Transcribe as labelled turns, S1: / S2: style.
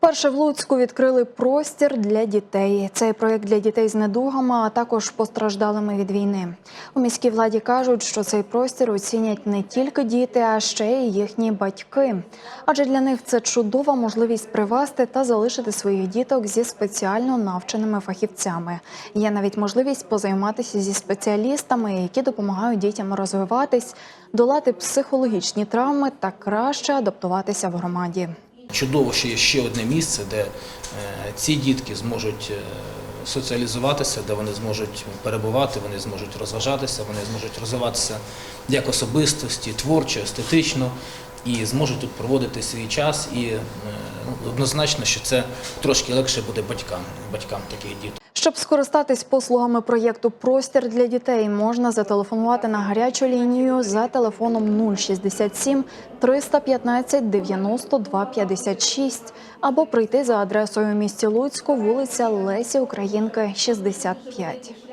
S1: Вперше в Луцьку відкрили простір для дітей. Цей проєкт для дітей з недугами, а також постраждалими від війни. У міській владі кажуть, що цей простір оцінять не тільки діти, а ще й їхні батьки. Адже для них це чудова можливість привести та залишити своїх діток зі спеціально навченими фахівцями. Є навіть можливість позайматися зі спеціалістами, які допомагають дітям розвиватись, долати психологічні травми та краще адаптуватися в громаді.
S2: Чудово, що є ще одне місце, де е, ці дітки зможуть е, соціалізуватися, де вони зможуть перебувати, вони зможуть розважатися, вони зможуть розвиватися як особистості, творчо, естетично, і зможуть тут проводити свій час. І е, ну, однозначно, що це трошки легше буде батькам, батькам таких діток.
S1: Щоб скористатись послугами проєкту Простір для дітей можна зателефонувати на гарячу лінію за телефоном 067 315 92 56 або прийти за адресою місті Луцьку, вулиця Лесі Українки, 65.